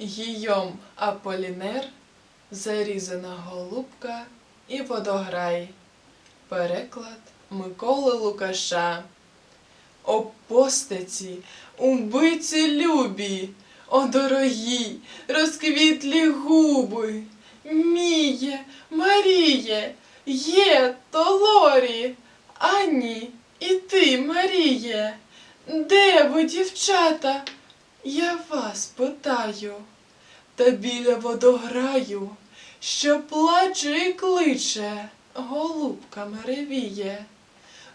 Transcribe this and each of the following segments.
Гійом Аполінер, Зарізана голубка і водограй. Переклад Миколи Лукаша. О постаті, убиці любі, о дорогі, розквітлі губи. Міє, Маріє, є Толорі, Ані, і ти, Маріє. Де ви, дівчата? Я вас питаю. Та біля водограю, що плаче і кличе, голубка меревіє.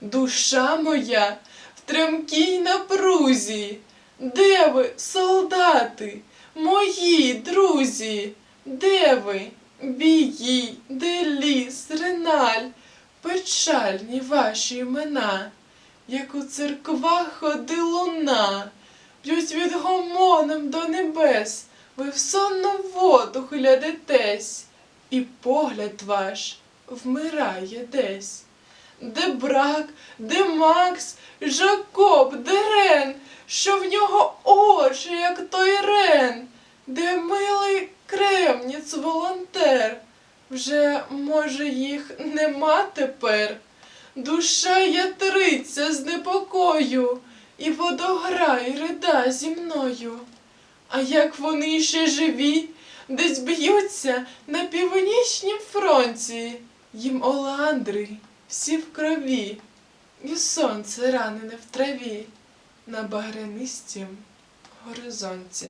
Душа моя в тремкій напрузі. Де ви, солдати, мої друзі? Де ви, бії, де ліс, реналь, печальні ваші імена, як у церквах ходи луна, б'ють від гомоном до небес, ви в сонну воду глядитесь, і погляд ваш вмирає десь. Де брак, де Макс, Жакоб, де Рен, що в нього очі, як той Рен, де милий кремніц волонтер, вже, може, їх нема тепер. Душа ятриться з непокою, і водограй рида зі мною. А як вони ще живі, десь б'ються на північнім фронті, їм оландри всі в крові, і сонце ранене в траві на багрянистім горизонті.